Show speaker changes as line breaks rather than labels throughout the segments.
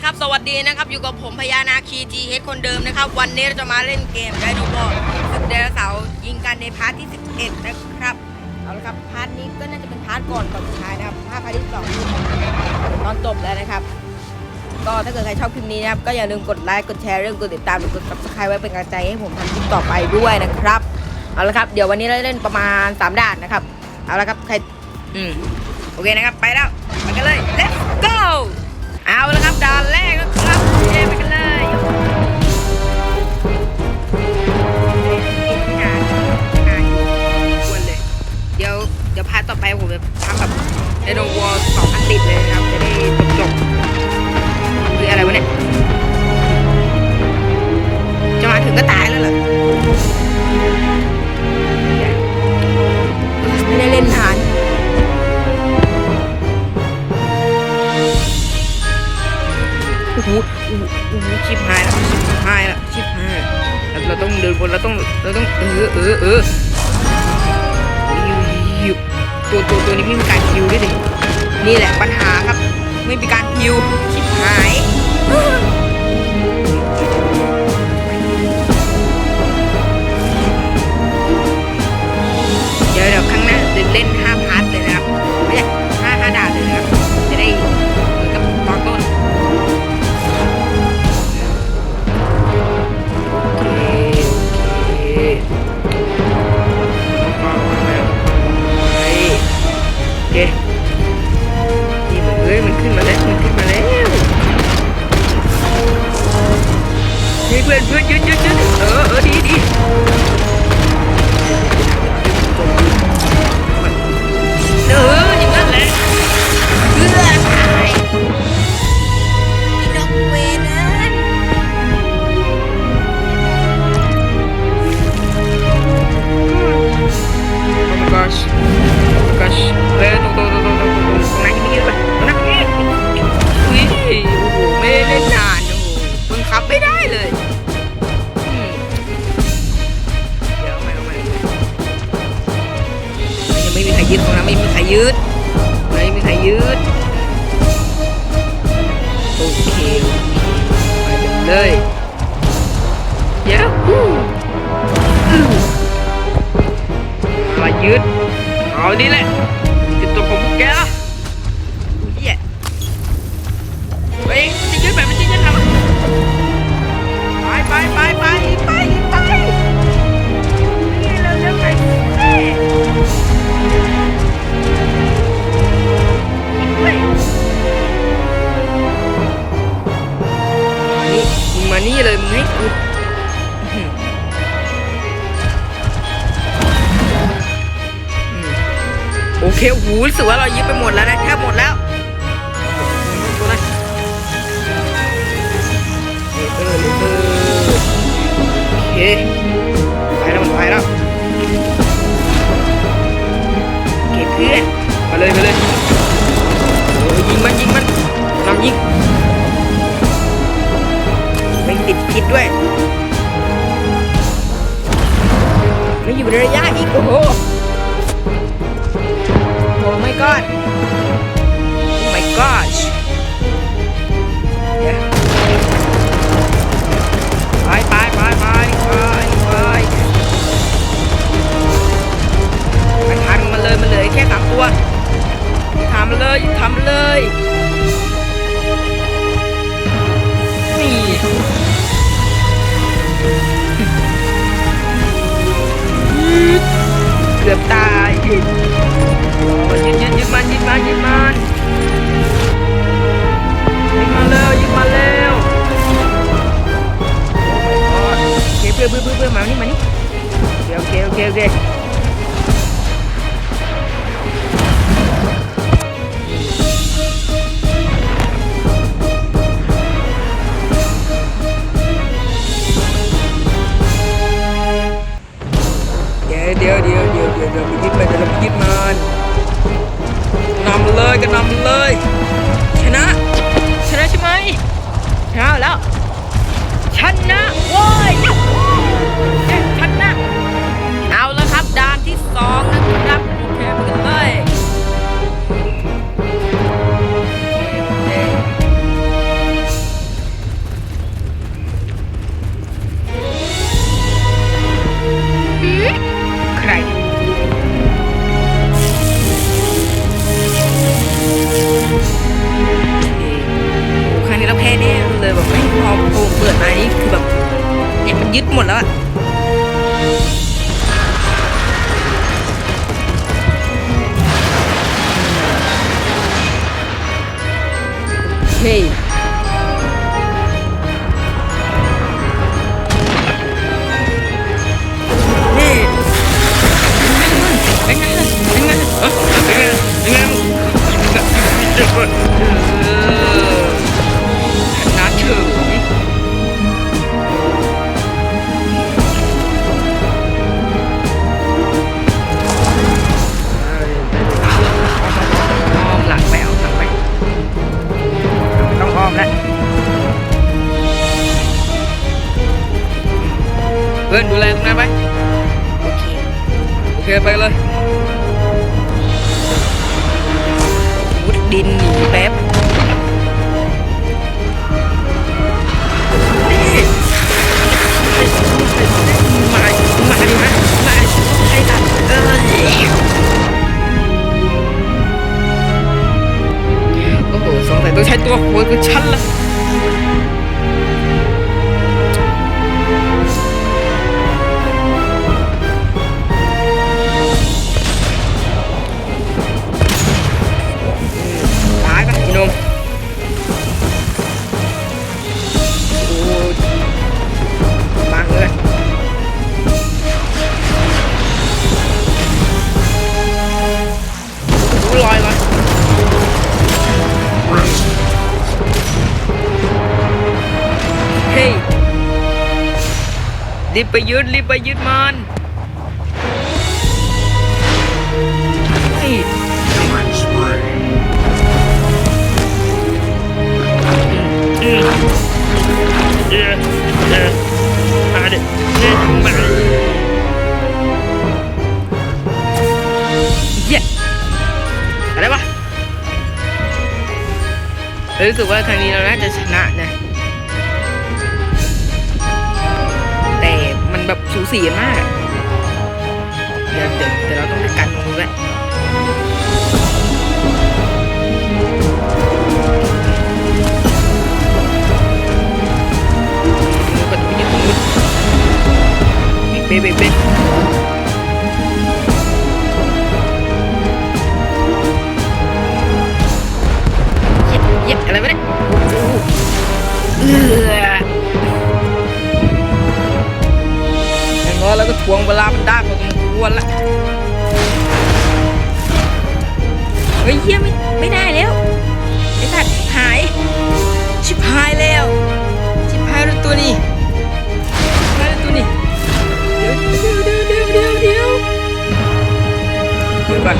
ละครับ สวัสดีนะครับ อยู่กับผมพญานาคีจีเฮดคนเดิมนะครับ วันนี้เราจะมาเล่นเกมไดโนบอลศึกเดลเสาร์ยิงกันในพาร์ทที่ 11 นะครับ เอาละครับ พาร์ทนี้ก็น่าจะเป็นพาร์ทก่อนก่อนสุดท้ายนะครับพาร์ทที่สองตอนจบแล้วนะครับ ก็ถ้าเกิดใครชอบคลิปนี้นะครับ ก็อย่าลืมกดไลค์ กดแชร์เรื่องกดติดตามหรือกด subscribe ไว้เป็นกำลังใจให้ผมทำคลิปต่อไปด้วยนะครับ เอาละครับ เดี๋ยววันนี้เราเล่นประมาณ 3 ด่านนะครับ เอาละครับ ใคร อืม โอเคนะครับ ไปแล้ว ไปกันเลย อู้อู้ชิบหายแล้วชิบหายแล้วชิบหายแล้วเราต้องเดินบนเราต้องเราต้องเออเออเออฮิวตัวตัวตัวนี้ไม่มีการฮิวด้วยดินี่แหละปัญหาครับ ไม่มีการฮิวชิบหายเดี๋ยวเดี๋ยวครั้งหน้าจะเล่นห้า เพื่อนเพื่อนยืนยืนยืนเออเออดีดี ยึดตรงนั้นไม่มีใครยึดไม่มีใครยึดโอเคไปกันเลยเยวฮู้มายึดเอาดีแหละ เคโอ้โหรู้สึกว่าเรายึดไปหมดแล้วนะแทบหมดแล้วตัวอะไรเออเออโอเคไปแล้วมันไปแล้วโอเคเพื่อนมาเลยมาเลยโอ้ยิงมันยิงมันนำยิงไม่ติดพิษด้วยไม่อยู่ในระยะอีกโอ้โห โอ้ my อเบื่อเบื่อมานี่มานี่โอเคโอเคโอเคเดี๋ยวเดี๋ยวเดี๋ยวเดี๋ยวเดี๋ยวไปยึดมัเดี๋ยวไปยึดมันนำเลยก็นำเลย ชนะ ชนะใช่ไหมชนะแล้วชนะ ยึดหมดแล้วอะเฮ้ยนี่เป็นไงเป็นไงเอ้อ เพื่อนดูแลตรงนั้นไปโอเค โอเคไปเลย รีบไปยึดรีบไปยึดมันเฮ้ย
Killing spree.
อืม
Yeah, yeah. Had it. Yeah, man.
เย้อะไรวะรู้สึกว่าครั้งนี้เราน่าจะชนะ สูสีมาก เดี๋ยวเดี๋ยวเดี๋ยวเราต้องไปกันตรงนู้นแหละก็ต้อไปยึดตรงนู้นเบ๊ะเบ๊ะเบ๊ แล้วก็ทวงเวลามันได้พอสมควรละเฮ้ยเฮียไม่ไม่ได้แล้วไอ้สัตว์หาย ชิบหายแล้ว ชิบหายแล้วตัวนี้ชิบหายแล้วตัวนี้เดี๋ยวเดี๋ยวเดี๋ยวเดี๋ยวเดี๋ยวเดี๋ยวดูก่อน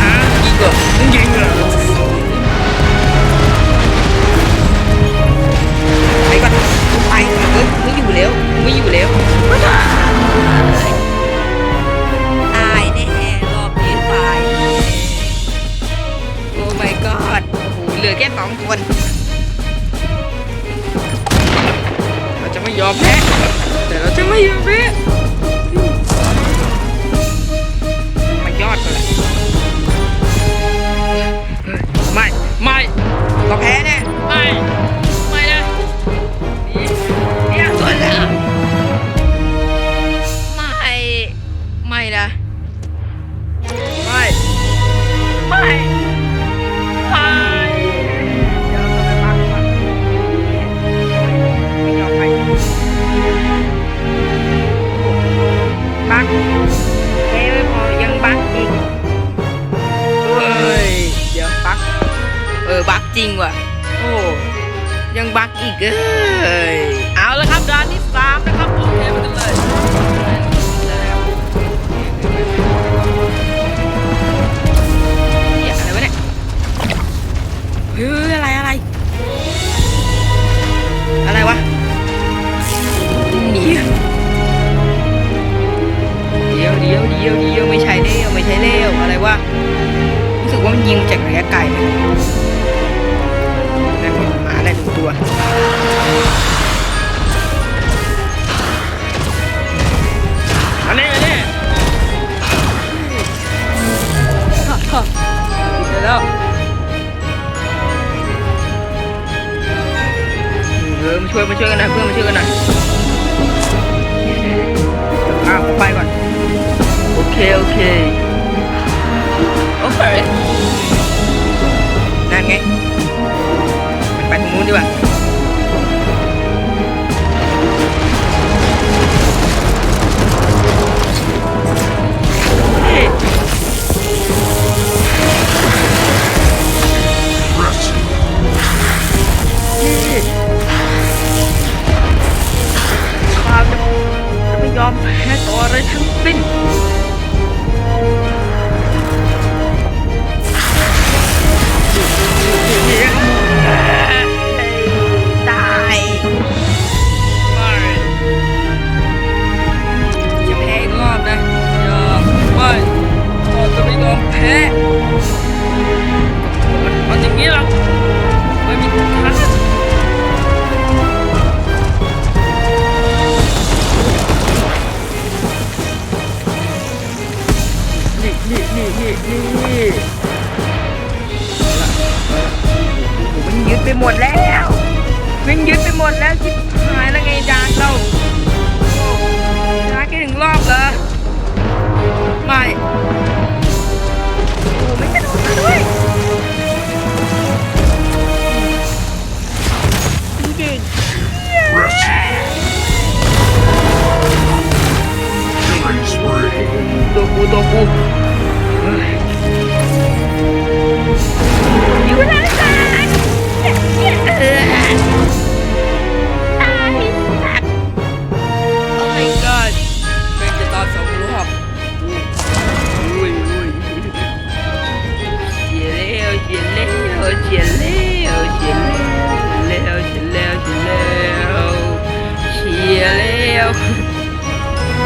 อ่ายิงก่อนยิงเหรอไปก่อนไปไม่อยู่แล้ว ไม่อยู่แล้วตายแน่รอบนี้ตายแน่โอ้ my god โอ้โหเหลือแค่สองคนเราจะไม่ยอมแพ้แต่เราจะไม่ยอมแพ้มายอดกันแหละไม่ ไม่เราแพ้แน่ไม่ ยังบักอีกเอ้ยเอาละครับด่านที่สามนะครับโอเคไปกันเลยเหี้ยอะไรวะเนี่ยเฮ้ยอะไรอะไร อะไรวะหนีเดี๋ยวเดี๋ยวเดี๋ยวเดี๋ยวไม่ใช่เล้วไม่ใช่เล้วอะไรวะรู้สึกว่ามันยิงจากระยะไกล ไง ไปตรงนู้นดีกว่า นี่นี่นี่เอาละเอาละโอ้โหมันยึดไปหมดแล้วมันยึดไปหมดแล้วชิบหายแล้วไงจานเราโอ้ชนะแค่หนึ่งรอบเหรอไม่โอ้โหไม่กระโดดมาด้วยดูเด็ก
Killing spree.
ตัวกูตัวกูเฮ้ย อยู่แล้วจ้าเออตายสัตว์ Oh my god แม่งจะตอนสองรอบอุ้ยอุ้ยเฉียแล้วเฉียแล้วเฉียแล้วเฉียแล้วเฉียแล้วเฉียแล้วเฉียแล้ว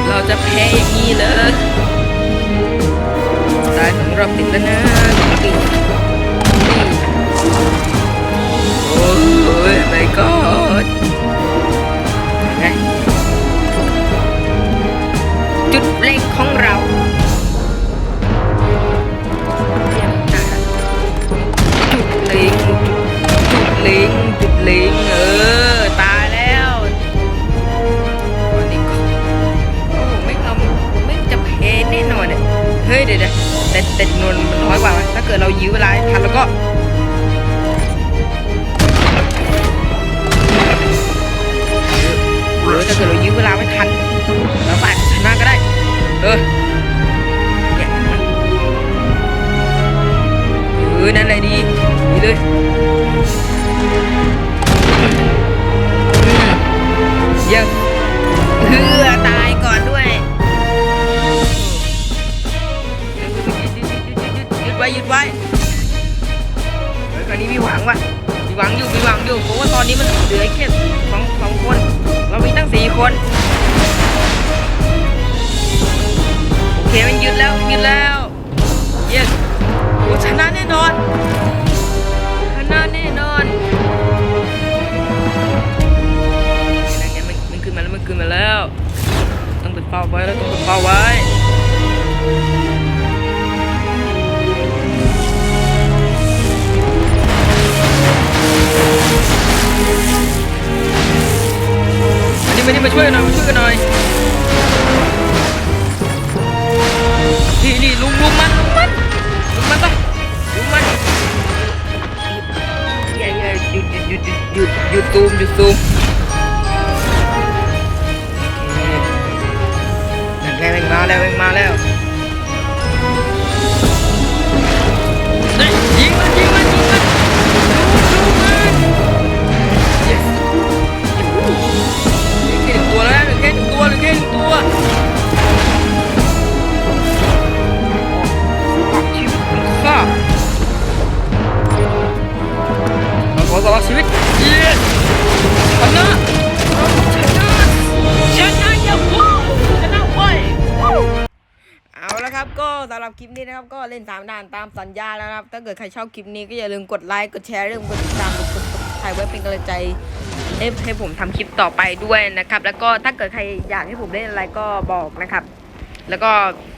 เราจะแพ้อย่างนี้เลยตายขอ งเรา แต่แต่จำนวนมันน้อยกว่า ถ้าเกิดเรายื้อเวลาทันแล้วก็เออถ้าเกิดเรายื้อเวลาไม่ทันเราอาจจะชนะก็ได้ เออเนี่ยมันเออนั่นแหละดีดีเลยเยี่ยมเพื่อต ไว้หยุดไว้เฮ้ยคราวนี้มีหวังว่ะมีหวังอยู่มีหวังอยู่เพราะว่าตอนนี้มันเหลือแค่สองสองคน เรามีตั้งสี่คนโอเคมันหยุดแล้วหยุดแล้วเย้โอ้ชนะแน่นอนชนะแน่นอนนั่นไงมันมันขึ้นมาแล้วมันขึ้นมาแล้ว ต้องเป็นเป้าไว้แล้วต้องเป็นเป้าไว้ นี่มาช่วยกันหน่อยมาช่วยกันหน่อยนี่นี่ลุงลุงมันลุงมันลุงมันปลุงมันอย่าอย่าหยุดหยุดหยุดหยุดหยุดหยุดซูมหยุดซูมนั่นไงมันมาแล้วมันมาแล้ว เอสละชีวิตเราชนะชนะย่าพูดชนะเว้ยเอาละครับก็สำหรับคลิปนี้นะครับ ก็เล่นสามด่านตามสัญญาแล้วนะครับ ถ้าเกิดใครชอบคลิปนี้ก็อย่าลืมกดไลค์ กดแชร์เรื่องกดติดตามกดกดถ่ายไว้เป็นกำลังใจให้ให้ผมทำคลิปต่อไปด้วยนะครับ แล้วก็ถ้าเกิดใครอยากให้ผมเล่นอะไรก็บอกนะครับ แล้วก็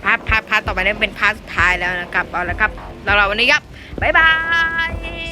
พาร์ทพาร์ทพาร์ทต่อไปนี้เป็นพาร์ทสุดท้ายแล้วนะครับ เอาละครับสำหรับวันนี้ครับบ๊ายบาย